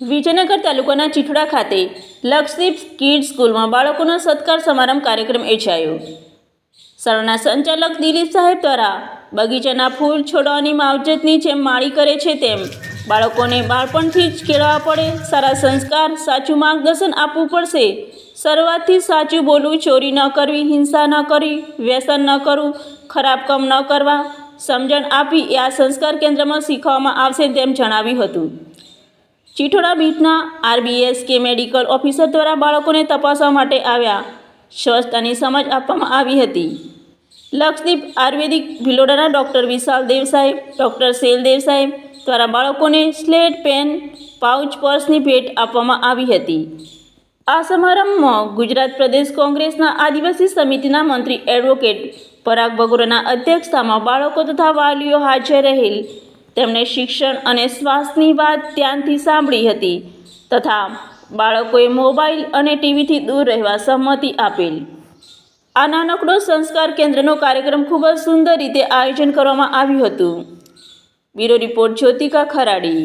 વિજયનગર તાલુકાના ચીઠડા ખાતે લક્ષદીપ કિડ સ્કૂલમાં બાળકોનો સત્કાર સમારંભ કાર્યક્રમ યોજાયો. શાળાના સંચાલક દિલીપ સાહેબ દ્વારા બગીચાના ફૂલ છોડવાની માવજતની જેમ માળી કરે છે તેમ બાળકોને બાળપણથી જ કેળવવા પડે, સારા સંસ્કાર, સાચું માર્ગદર્શન આપવું પડશે. શરૂઆતથી સાચું બોલવું, ચોરી ન કરવી, હિંસા ન કરવી, વ્યસન ન કરવું, ખરાબ કામ ન કરવા સમજણ આપવી એ આ સંસ્કાર કેન્દ્રમાં શીખવવામાં આવશે તેમ જણાવ્યું હતું. ચીઠોડા બીટના આરબીએસ કે મેડિકલ ઓફિસર દ્વારા બાળકોને તપાસવા માટે આવ્યા. સ્વચ્છતાની સમજ આપવામાં આવી હતી. લક્ષદીપ આયુર્વેદિક ભિલોડાના ડૉક્ટર વિશાલ દેવ સાહેબ ડૉક્ટર શૈલદેવ સાહેબ દ્વારા બાળકોને સ્લેટ, પેન, પાઉચ, પર્સની ભેટ આપવામાં આવી હતી. આ સમારંભમાં ગુજરાત પ્રદેશ કોંગ્રેસના આદિવાસી સમિતિના મંત્રી એડવોકેટ પરાગ બગોરાના અધ્યક્ષતામાં બાળકો તથા વાલીઓ હાજર રહેલ. તેમણે શિક્ષણ અને શ્વાસની વાત ધ્યાનથી સાંભળી હતી તથા બાળકોએ મોબાઈલ અને ટીવીથી દૂર રહેવા સંમતિ આપેલ. આ નાનકડો સંસ્કાર કેન્દ્રનો કાર્યક્રમ ખૂબ જ સુંદર રીતે આયોજન કરવામાં આવ્યું હતું. Bureau report Jyotika Kharadi.